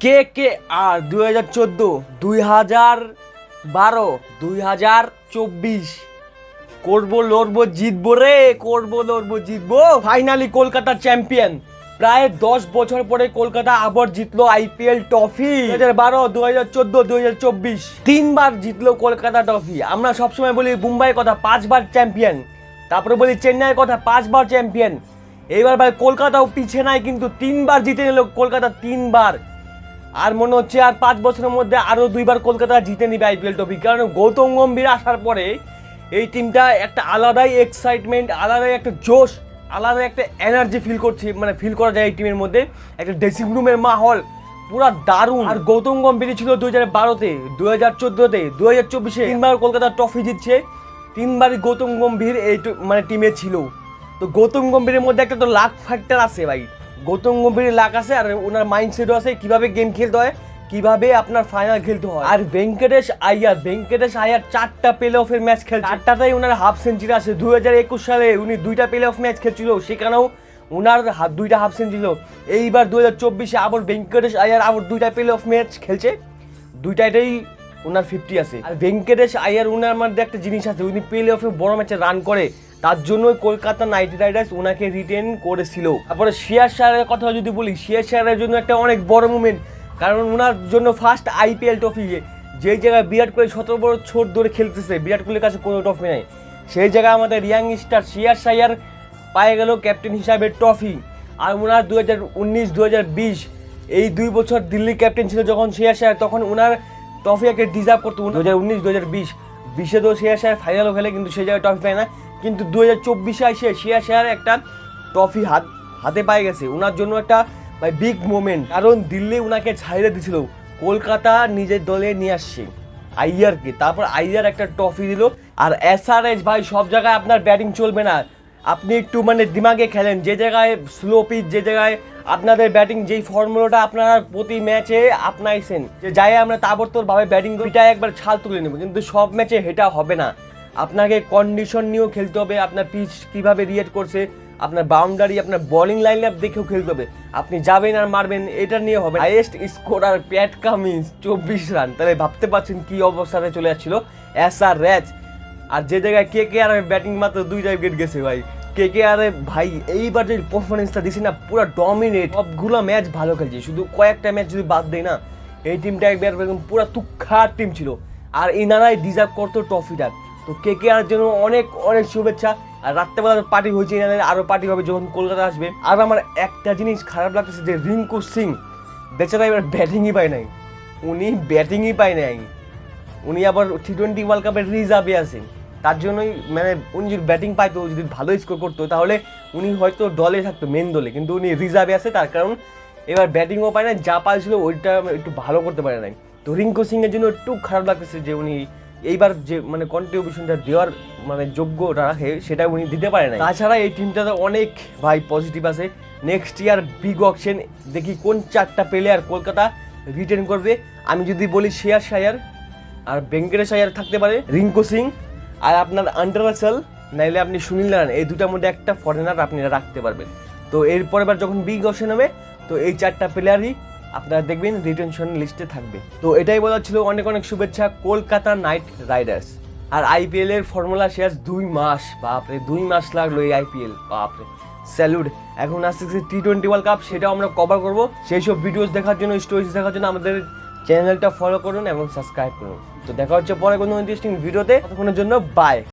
কে কে আর দুই হাজার চোদ্দ, দুই হাজার বারো, দুই হাজার চব্বিশ। করব, লড়বো, জিতবো রে, করব, লড়বো, জিতবো। ফাইনালি কলকাতা চ্যাম্পিয়ন প্রায় দশ বছর পরে কলকাতা আবার জিতলো আইপিএল ট্রফি দু হাজার বারো দু হাজার চোদ্দ দু হাজার চব্বিশ। তিনবার জিতলো কলকাতা ট্রফি আমরা সবসময় বলি মুম্বাইয়ের কথা, পাঁচবার চ্যাম্পিয়ন তারপরে বলি চেন্নাইয়ের কথা, পাঁচবার চ্যাম্পিয়ন এইবার ভাই কলকাতাও পিছিয়ে নাই, কিন্তু তিনবার জিতে নিল কলকাতা তিনবার। আর মনে হচ্ছে আর পাঁচ বছরের মধ্যে আরও দুইবার কলকাতা জিতে নিবে আইপিএল ট্রফি। কারণ গৌতম গম্ভীর আসার পরে এই টিমটা একটা আলাদাই এক্সাইটমেন্ট আলাদাই একটা জোশ আলাদা একটা এনার্জি ফিল করছি মানে ফিল করা যায় এই টিমের মধ্যে। একটা ড্রেসিং রুমের মাহল, পুরা দারুণ। আর গৌতম গম্ভীর ছিল দুই হাজার বারোতে দু হাজার চোদ্দোতে দু হাজার চব্বিশে তিনবার কলকাতা ট্রফি জিতছে। তিনবারই গৌতম গম্ভীর এই মানে টিমে ছিল। তো গৌতম গম্ভীরের মধ্যে একটা তো লাক ফ্যাক্টর আছে ভাই। গৌতম গম্ভীরের লাক আছে আর ওনার মাইন্ডসেটও আছে কীভাবে গেম খেলতে হয়, কীভাবে আপনার ফাইনাল খেলতে হয়। আর ভেঙ্কটেশ আইয়ার ভেঙ্কটেশ আইয়ার চারটা প্লে অফের ম্যাচ খেলছে। চারটাতেই ওনার হাফ সেঞ্চুরি আছে। দু হাজার একুশ সালে উনি দুইটা প্লে অফ ম্যাচ খেলছিল, সেখানেও ওনার দুইটা হাফ সেঞ্চুরি এইবার দু হাজার চব্বিশে আবার ভেঙ্কটেশ আইয়ার আবার দুইটা প্লে অফ ম্যাচ খেলছে। দুইটাইটাই ওনার ফিফটি আছে। আর ভেঙ্কটেশ আয়ার ওনার মধ্যে একটা জিনিস আছে, উনি প্লে অফে বড় ম্যাচে রান করে। তার জন্যই কলকাতা নাইট রাইডার্স ওনাকে রিটেন করেছিল। তারপরে শিয়ার শাহের কথা যদি বলি শিয়ার শাহের জন্য একটা অনেক বড় মুভমেন্ট কারণ ওনার জন্য ফার্স্ট আইপিএল ট্রফি যেই জায়গায় বিরাট কোহলি সতেরো বড় ছোট ধরে খেলতেছে, বিরাট কোহলির কাছে কোনো ট্রফি নেই। সেই জায়গায় আমাদের ইয়াং স্টার শিয়ার শায়ার পায়ে গেল ক্যাপ্টেন হিসাবে ট্রফি আর ওনার দু হাজার উনিশ দু হাজার বিশ, এই দুই বছর দিল্লি ক্যাপ্টেন ছিল যখন শিয়ার শায়ার তখন ওনার ট্রফি একটা ডিজার্ভ করতো। দু হাজার উনিশ দু হাজার বিশ বিশে তো শেয়ার শেয়ার ফাইনালও খেলে কিন্তু সে জায়গায় ট্রফি পায় না। কিন্তু দু হাজার চব্বিশে আসে শেয়ার শেয়ার একটা ট্রফি হাত, হাতে পায়ে গেছে। ওনার জন্য একটা, ভাই বিগ মোমেন্ট কারণ দিল্লি ওনাকে ছাইড়ে দিছিল। কলকাতা নিজের দলে নিয়ে আসছে আইয়ারকে তারপর আইয়ার একটা ট্রফি দিল। আর এস আর এস ভাই, সব জায়গায় আপনার ব্যাটিং চলবে না। আপনি একটু মানে দিমাগে খেলেন, যে জায়গায় স্লো পিচ যে জায়গায় আপনাদের ব্যাটিং যেই ফর্মুলাটা আপনারা প্রতি ম্যাচে আপনাইছেন, যে যাই আমরা তাবড়তোর ভাবে ব্যাটিং করি এটা একবার ছাল তুলে নেব, কিন্তু সব ম্যাচে হেটা হবে না। আপনাকে কন্ডিশন নিয়েও খেলতে হবে, আপনার পিচ কীভাবে রিয়েক্ট করছে, আপনার বাউন্ডারি আপনার বোলিং লাইন আপ দেখেও খেলতে হবে। আপনি যাবেন আর মারবেন, এটা নিয়ে হবে হাইয়েস্ট স্কোর আর প্যাট কামিন্স চব্বিশ রান তাহলে ভাবতে পারছেন কি অবস্থাতে চলে যাচ্ছিল? এস আর র্যাচ আর যে জায়গায় কে কে আর ব্যাটিং মাত্র দুই দুইটা উইকেট গেছে ভাই। কে কে আর ভাই, এইবার যে পারফরমেন্সটা দিছি না, পুরো ডমিনেট সবগুলো ম্যাচ ভালো খেলছে। শুধু কয়েকটা ম্যাচ যদি বাদ দেয় না, এই টিমটা একবার একদম পুরো তুক্ষার টিম ছিল। আর এনারাই ডিজার্ভ করতো ট্রফিটা তো কে কে আর জন্য অনেক অনেক শুভেচ্ছা। আর রাত্রেবেলা পার্টি হয়েছে এনাদের আরও পার্টি হবে যখন কলকাতা আসবে। আর আমার একটা জিনিস খারাপ লাগতেছে যে রিঙ্কু সিং, বেচারা এবার ব্যাটিংই পায় নাই। উনি ব্যাটিংই পায় নাই। উনি আবার টি টোয়েন্টি ওয়ার্ল্ড কাপের রিজার্ভে আছেন। তার জন্যই মানে উনি যদি ব্যাটিং পাইতো, যদি ভালো স্কোর করতো, তাহলে উনি হয়তো দলে থাকতো মেন দলে। কিন্তু উনি রিজার্ভে আছে, তার কারণ এবার ব্যাটিংও পায় না যা পাইছিল ওইটা একটু ভালো করতে পারে নাই। তো রিঙ্কু সিং এর জন্য একটু খারাপ লাগতেছে যে উনি এইবার যে মানে কন্ট্রিবিউশনটা দেওয়ার মানে যোগ্যটা রাখে, সেটা উনি দিতে পারে না তাছাড়া এই টিমটাতে অনেক ভাই পজিটিভ আছে। নেক্সট ইয়ার বিগ অকশন দেখি কোন চারটা প্লেয়ার কলকাতা রিটার্ন করবে। আমি যদি বলি শেয়ার শায়ার আর ভেঙ্কটেশ আয়ার থাকতে পারে। রিঙ্কু সিং আর আপনার আন্ডার রাসেল নাইলে আপনি সুনীল নারায়ণ, এই দুটার মধ্যে একটা ফরেনার আপনি রাখতে পারবেন। তো এরপর এবার যখন বিগ অপশন হবে তো এই চারটা প্লেয়ারই আপনারা দেখবেন রিটেনশন লিস্টে থাকবে। তো এটাই বলা ছিল অনেক অনেক শুভেচ্ছা কলকাতা নাইট রাইডার্স। আর আইপিএল এর ফর্মুলা শেষ দুই মাস, বাপরে, দুই মাস লাগল এই আইপিএল বাপরে। স্যালুট এখন আসতেছে টি টোয়েন্টি ওয়ার্ল্ড কাপ সেটাও আমরা কভার করব। সেই সব ভিডিওস দেখার জন্য স্টোরিজ দেখার জন্য আমাদের চ্যানেলটা ফলো করুন এবং সাবস্ক্রাইব করুন। তো দেখা হচ্ছে পরে কোনো ইন্টারেস্টিং ভিডিওতে ততক্ষণের জন্য বাই